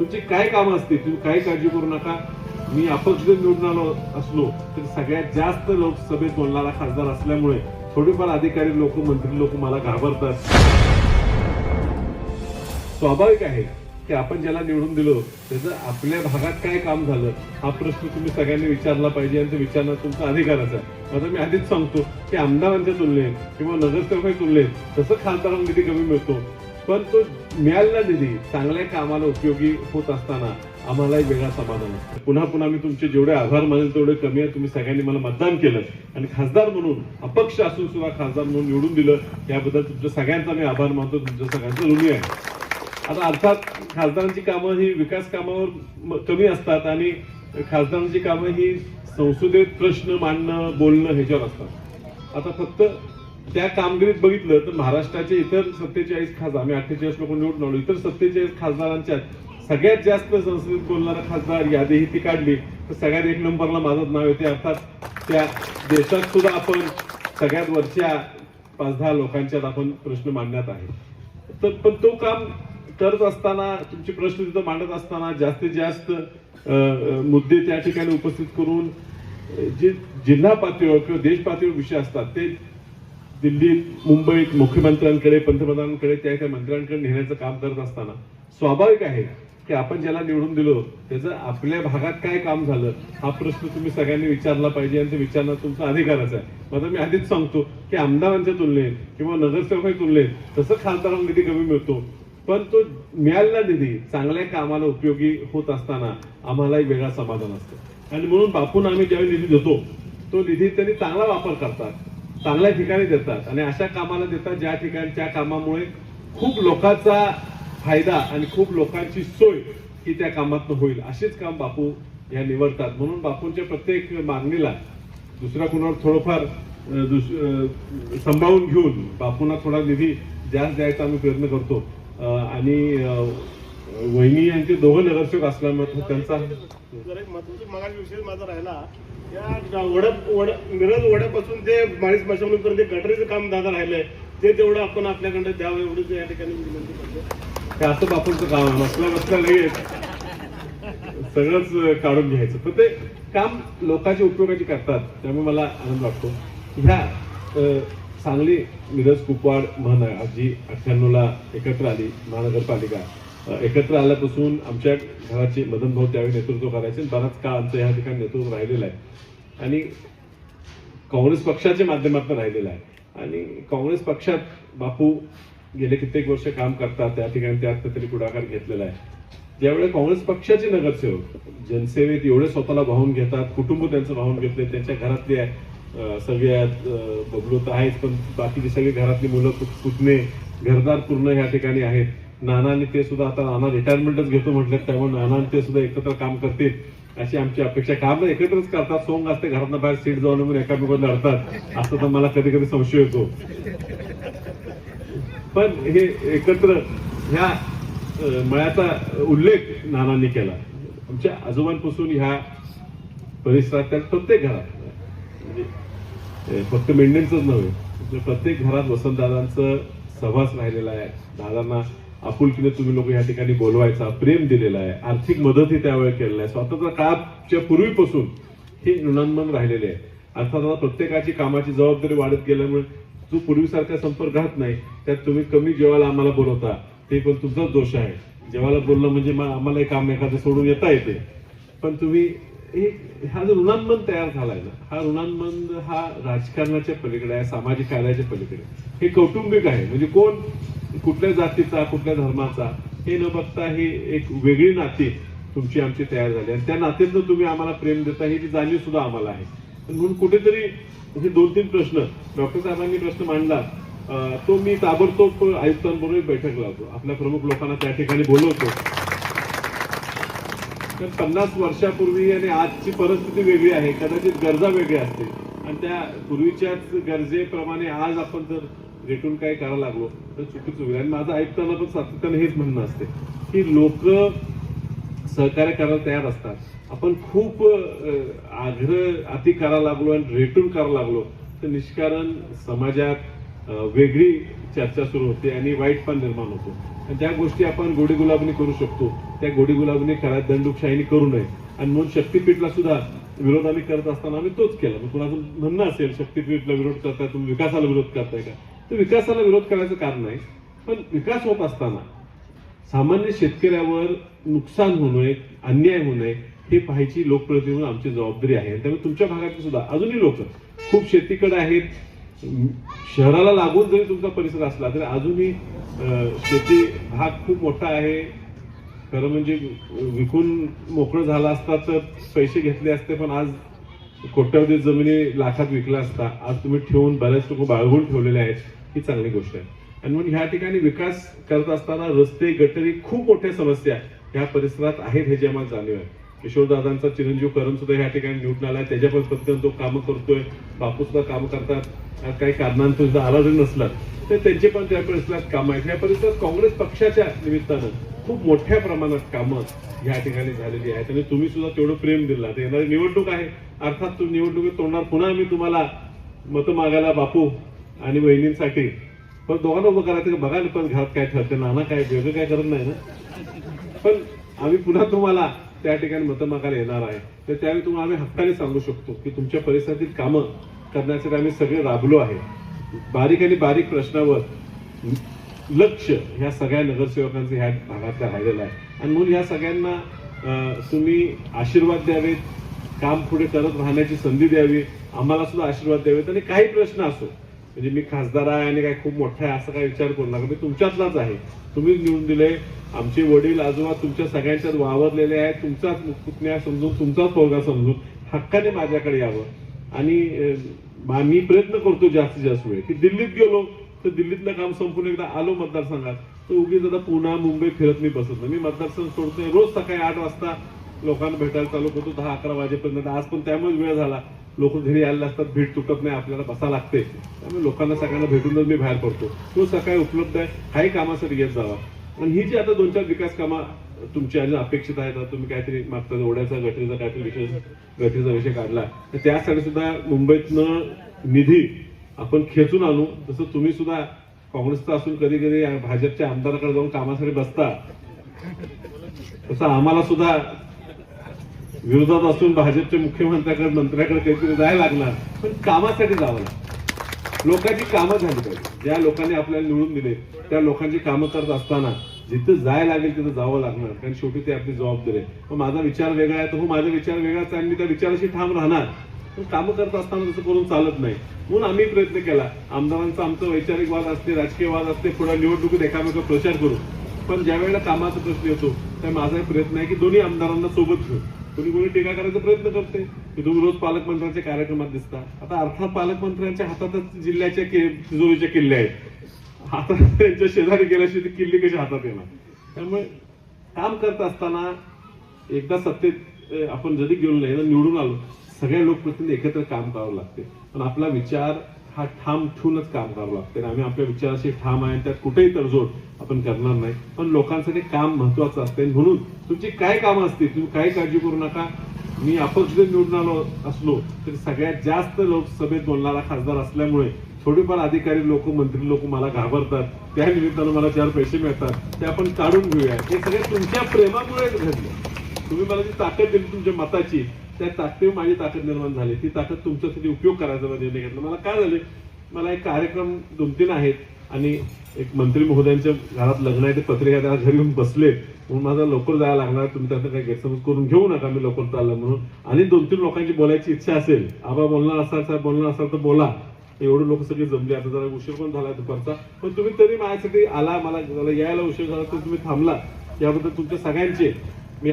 तुमची काय कामं असतील तुम्ही काही काळजी करू नका. मी अपक्ष जर निवडून आलो असलो तर सगळ्यात जास्त लोकसभेत बोलणारा खासदार असल्यामुळे थोडेफार अधिकारी लोक मंत्री लोक मला घाबरतात. स्वाभाविक आहे की आपण ज्याला निवडून दिलो त्याचं आपल्या भागात काय काम झालं हा प्रश्न तुम्ही सगळ्यांनी विचारला पाहिजे आणि विचारणं तुमचा अधिकारच आहे आता मी आधीच सांगतो की आमदारांच्या तुलनेत किंवा नगरसेवकांच्या तुलनेत तसं खासदारांना निधी कमी मिळतो. पण तो मिळालेला निधी चांगल्या कामाला उपयोगी होत असताना आम्हाला एक वेगळा समाधान असतं पुन्हा पुन्हा मी तुमचे जेवढे आभार मानेल तेवढे कमी आहे. तुम्ही सगळ्यांनी मला मतदान केलं. आणि खासदार म्हणून अपक्ष असून सुद्धा खासदार म्हणून निवडून दिलं याबद्दल तुमच्या सगळ्यांचा मी आभार मानतो. तुमच्या सगळ्यांचं ऋणी आहे. आता अर्थात खासदारांची कामं ही विकास कामावर कमी असतात आणि खासदारांची कामं ही संसदेत प्रश्न मांडणं बोलणं ह्याच्यावर असतात. आता फक्त त्या कामगिरीत बघितलं तर महाराष्ट्राचे इतर सत्तेचाळीस खासदार आम्ही अठ्ठेचाळीस लोक निवडून आलो इतर सत्तेचाळीस खासदारांच्या सगळ्यात जास्त संसदेत बोलणारा खासदार यादीही ती काढली. तर सगळ्यात एक नंबरला माझं नाव येते अर्थात त्या देशात सुद्धा आपण सगळ्यात वरच्या पाच दहा लोकांच्यात आपण प्रश्न मांडण्यात आहे. तर पण तो काम करत असताना तुमचे प्रश्न तिथं मांडत असताना जास्तीत जास्त मुद्दे त्या ठिकाणी उपस्थित करून जे जिल्हा पातळीवर किंवा देश पातळीवर विषय असतात ते दिल्लीत मुंबईत मुख्यमंत्र्यांकडे पंतप्रधानांकडे त्या एका मंत्र्यांकडे नेण्याचं काम करत असताना स्वाभाविक आहे की आपण ज्याला निवडून दिलो त्याचं आपल्या भागात काय काम झालं हा प्रश्न तुम्ही सगळ्यांनी विचारला पाहिजे आणि ते विचारणं तुमचा अधिकारच आहे. मग मी आधीच सांगतो की आमदारांच्या तुलनेत किंवा नगरसेवकांच्या तुलनेत तसं खासदारांना निधी कमी मिळतो. पण तो मिळालेला निधी चांगल्या कामाला उपयोगी होत असताना आम्हाला एक वेगळा समाधान असतं. आणि म्हणून बापून आम्ही ज्यावेळी निधी देतो तो निधी त्यांनी चांगला वापर करतात. चांगल्या ठिकाणी देतात. आणि अशा कामाला देतात ज्या ठिकाणी त्या कामामुळे खूप लोकांचा फायदा आणि खूप लोकांची सोय ही त्या कामातनं होईल. असेच काम बापू या निवडतात. म्हणून बापूंच्या प्रत्येक मागणीला दुसऱ्या कुणावर थोडंफार दुस- अं, सांभाळून घेऊन बापूंना थोडा निधी जास्त द्यायचा आम्ही प्रयत्न करतो. आणि वहिनी यांचे दोघं नगरसेवक असल्यामुळे त्यांचा जर एक महत्त्वाचा मागास विषय माझा राहिला या वड्या वड मिरज वड्यापासून ते माणीस स्मशानपर्यंत ते गटरीचं काम दादा राहिलंय ते तेवढं आपण आपल्याकडे द्यावं एवढंच या ठिकाणी मी विनंती करतो. असं बापूंचं काम आहे नसल्या नसल्या लगेच सगळंच काढून घ्यायचं. पण ते काम लोकांच्या उपयोगाची करतात त्यामुळे मला आनंद वाटतो. ह्या सांगली मिरज कुपवाड म्हण जी अठ्ठ्याण्णवला एकत्र आली महानगरपालिका एकत्र आल्यापासून आमच्या घराचे मदन भाऊ त्यावेळी नेतृत्व करायचे. बराच काळ आमचं ह्या ठिकाणी नेतृत्व राहिलेलं आहे. आणि काँग्रेस पक्षाच्या माध्यमातून राहिलेलं आहे. आणि काँग्रेस पक्षात बापू गेले कित्येक वर्ष काम करतात. त्या ठिकाणी त्यात तरी पुढाकार घेतलेला आहे. ज्यावेळी काँग्रेस पक्षाचे नगरसेवक जनसेवेत एवढे स्वतःला वाहून घेतात कुटुंब त्यांचं वाहून घेतले त्यांच्या घरातले सगळ्यात बबलू तर आहेच पण बाकीची सगळी घरातली मुलं पुत- पुतणे घरदार पूर्ण या ठिकाणी आहेत. नाना आणि ते सुद्धा आता नाना रिटायरमेंटच घेतो म्हटलं त्यामुळे नाना आणि ते सुद्धा एकत्र काम करतील अशी आमची अपेक्षा काम एकत्रच करतात सोंग असते घरातनं बाहेर सीट जाऊन म्हणून एकामेकांना लढतात. असं तर मला कधी कधी संशय येतो. पण हे एकत्र ह्या मळ्याचा उल्लेख नानांनी केला. आमच्या आजोबांपासून ह्या परिसरात त्या प्रत्येक घरात म्हणजे फक्त मेंढ्यांचंच नव्हे म्हणजे प्रत्येक घरात वसंतदादांचं सहवास राहिलेला आहे. दादांना आपुलकीने तुम्ही लोक या ठिकाणी बोलवायचा प्रेम दिलेला आहे आर्थिक मदतही त्यावेळी केलेला आहे. स्वातंत्र्य काळाच्या पूर्वीपासून हे ऋणांमन राहिलेले आहे. अर्थात आता प्रत्येकाची कामाची जबाबदारी वाढत गेल्यामुळे जो पूर्वीसारखा संपर्क राहत नाही. त्यात तुम्ही कमी जेवायला आम्हाला बोलवता ते पण तुमचाच दोष आहे. जेवायला बोललं म्हणजे मग आम्हाला काम एखादं सोडून येता येते. पण तुम्ही हे हा जो ऋणांबंध तयार झालाय ना हा ऋणांबंध हा राजकारणाच्या पलीकडे आहे सामाजिक कार्याच्या पलीकडे हे कौटुंबिक आहे. म्हणजे कोण कुठल्या जातीचा कुठल्या धर्माचा हे न बघता ही एक वेगळी नाती तुमची आमची तयार झाली. आणि त्या नात्यातनं तुम्ही आम्हाला प्रेम देता ही जाणीव सुद्धा आम्हाला आहे. पण म्हणून कुठेतरी हे दोन तीन प्रश्न डॉक्टर साहेबांनी प्रश्न मांडला. तो मी ताबडतोब आयुक्तांबरोबर बैठक लावतो. आपल्या प्रमुख लोकांना त्या ठिकाणी बोलवतो. तर पन्नास वर्षापूर्वी आणि आजची परिस्थिती वेगळी आहे. कदाचित गरजा वेगळ्या असतील. आणि त्या पूर्वीच्याच गरजेप्रमाणे आज आपण जर रेटून काय करायला लागलो तर चुकीचं होईल. आणि माझं ऐकताना पण सातत्याने हेच म्हणणं असते की लोक सहकार्य करायला तयार असतात. आपण खूप आग्रह अति करायला लागलो आणि रेटून करायला लागलो तर निष्कारण समाजात वेगळी चर्चा सुरू होते आणि वाईट पण निर्माण होतो. आणि ज्या गोष्टी आपण गोडी गुलाबने करू शकतो त्या गोडी गुलाबने करा दंडुकशाहीने करू नये. आणि म्हणून शक्तीपीठला सुद्धा विरोध आम्ही करत असताना आम्ही तोच केला. मग कुणाचं म्हणणं असेल शक्तीपीठला विरोध करताय तुम्ही विकासाला विरोध करताय का? तर विकासाला विरोध करायचं कारण नाही. पण विकास होत असताना सामान्य शेतकऱ्यावर नुकसान होऊ नये अन्याय होऊ नये हे पाहायची लोकप्रतिनिधी म्हणून आमची जबाबदारी आहे. त्यामुळे तुमच्या भागातली सुद्धा अजूनही लोक खूप शेतीकडे आहेत. शहराला लागून जरी तुमचा परिसर असला तरी अजूनही शेती भाग खूप मोठा आहे. खरं म्हणजे विकून मोकळं झाला असता तर पैसे घेतले असते पण आज कोट्यावधी जमिनी लाखात विकला असता. आज तुम्ही ठेवून बऱ्याच लोक बाळगून ठेवलेले आहेत. ही चांगली गोष्ट आहे. आणि म्हणून ह्या ठिकाणी विकास करत असताना रस्ते गटरी खूप मोठ्या समस्या ह्या परिसरात आहेत हे जे आम्हाला जाणीव आहे. किशोरदादांचा चिरंजीव करण सुद्धा ह्या ठिकाणी निवडून आलाय. त्याच्या पण तो कामं करतोय. बापू सुद्धा कामं करतात. काही कारणांतून सुद्धा आला जरी नसला. तर त्यांचे पण त्या परिसरात कामं आहेत. या परिसरात काँग्रेस पक्षाच्या निमित्तानं खूप मोठ्या प्रमाणात कामं या ठिकाणी झालेली आहेत. आणि तुम्ही सुद्धा तेवढं प्रेम दिला. तर येणारी निवडणूक आहे. अर्थात तुम्ही निवडणुकीत तोंडात पुन्हा मी तुम्हाला मतं मागायला बापू आणि बहिणींसाठी पण दोघांना उभं करायचं का? बघा ना पण घरात काय ठरते नाना काय वेगळं काय करत नाही ना? पण आम्ही पुन्हा तुम्हाला त्या ठिकाणी मतं मागायला येणार आहे. तर त्यावेळी तुम्हाला आम्ही हक्काने सांगू शकतो की तुमच्या परिसरातील कामं करण्यासाठी आम्ही सगळे राबलो आहे. बारीक आणि बारीक प्रश्नावर लक्ष ह्या सगळ्या नगरसेवकांचं ह्या भागातलं राहिलेलं आहे. आणि म्हणून ह्या सगळ्यांना तुम्ही आशीर्वाद द्यावेत काम पुढे करत राहण्याची संधी द्यावी आम्हाला सुद्धा आशीर्वाद द्यावेत आणि काही प्रश्न असो म्हणजे मी खासदार आहे आणि काय खूप मोठा आहे असं काय विचार करू नका. मी तुमच्यातलाच आहे. तुम्ही निवडून दिले आमचे वडील आजोबा तुमच्या सगळ्यांच्यात वावरलेले आहेत. तुमचाच पुतण्या समजून तुमचाच पोरगा समजून हक्काने माझ्याकडे यावं. आणि मी प्रयत्न करतो जास्तीत जास्त वेळ. की दिल्लीत गेलो तर दिल्लीतलं काम संपून एकदा आलो मतदारसंघात. तर उगीच आता पुणे मुंबई फिरत मी बसत नाही. मी मतदारसंघ सोडतोय रोज सकाळी आठ वाजता. लोकांना भेटायला चालू करतो दहा अकरा वाजेपर्यंत. आज पण त्यामुळे वेळ झाला. लोक घरी आलेले असतात भेट तुटत नाही आपल्याला बसा लागते. त्यामुळे लोकांना सगळ्यांना भेटून जर मी बाहेर पडतो. तो सकाळी उपलब्ध आहे काही कामासाठी येत जावा. आणि ही जी आता दोन चार विकास कामं तुमची अजून अपेक्षित आहेत तुम्ही काहीतरी मागचा ओढ्याचा गटरीचा काहीतरी विषय गटरीचा विषय काढला तर त्यासाठी सुद्धा मुंबईतनं निधी आपण खेचून आणू. तसं तुम्ही सुद्धा काँग्रेसचा असून कधी कधी भाजपच्या आमदाराकडे जाऊन कामासाठी बसता. तसं आम्हाला सुद्धा विरोधात असून भाजपच्या मुख्यमंत्र्याकडे मंत्र्याकडे काहीतरी जायला लागणार. पण कामासाठी जावं लागतं. लोकांची कामं झाली पाहिजे. ज्या लोकांनी आपल्याला निवडून दिले त्या लोकांची कामं करत असताना जिथं जायला लागेल तिथं जावं लागणार. कारण शेवटी ते आपली जबाबदारी आहे. पण माझा विचार वेगळा आहे तर हो माझा विचार वेगळाच आहे आणि मी त्या विचाराशी ठाम राहणार. पण कामं करत असताना तसं करून चालत नाही. म्हणून आम्ही प्रयत्न केला. आमदारांचा आमचा वैचारिक वाद असते राजकीय वाद असते पुढे निवडणुकीत एकामेका प्रचार करू. पण ज्या वेळेला कामाचा प्रश्न येतो त्या माझा प्रयत्न आहे की दोन्ही आमदारांना सोबत घेऊ कोणी कोणी टीका करायचा प्रयत्न करते. की तुम्ही रोज पालकमंत्र्यांच्या कार्यक्रमात दिसता. आता अर्थात पालकमंत्र्यांच्या हातातच जिल्ह्याच्या कि- तिजोरीच्या किल्ल्या आहेत. हातात त्यांच्या शेजारी गेल्याशिवाय ती किल्ली कशी हातात येणार? त्यामुळे काम करत असताना एकदा सत्तेत आपण जरी गेलो नाही निवडून आलो सगळ्या लोकप्रतिनिधी एकत्र काम करावं लागते. पण आपला विचार हा ठाम ठेवूनच काम करावं लागते आणि आम्ही आपल्या विचाराशी ठाम आहे त्यात कुठेही तडजोड आपण करणार नाही. पण लोकांसाठी काम महत्वाचं असते. म्हणून तुमची काय कामं असतील तुम्ही काही काळजी करू नका. मी अपक्ष निवडून आलो असलो तरी सगळ्यात जास्त लोकसभेत बोलणारा खासदार असल्यामुळे थोडेफार अधिकारी लोक मंत्री लोक मला घाबरतात. त्या निमित्तानं मला चार पैसे मिळतात. ते आपण काढून घेऊया. हे सगळे तुमच्या प्रेमामुळे घडलं. तुम्ही मला जी ताकद दिली तुमच्या मताची त्या ताकदीवर माझी ताकद निर्माण झाली. ती ताकद तुमच्यासाठी उपयोग करायचा निर्णय घेतला. मला काय झाले? मला एक कार्यक्रम दोन तीन आहेत आणि एक मंत्री महोदयांच्या घरात लग्न आहे ते पत्रिका त्याला घरी येऊन बसले. म्हणून माझा लवकर जायला लागणार तुम्ही त्याचं काही गैरसमज करून घेऊ नका मी लवकर चाललं म्हणून. आणि दोन तीन लोकांची बोलायची इच्छा असेल आबा बोलणार असाल साहेब बोलणार असाल तर बोला. एवढे लोक सगळे जमले. आता जरा उशीर पण झाला दुपारचा. पण तुम्ही तरी माझ्यासाठी आला मला मला यायला उशीर झाला तर तुम्ही थांबला. याबद्दल तुमच्या सगळ्यांचे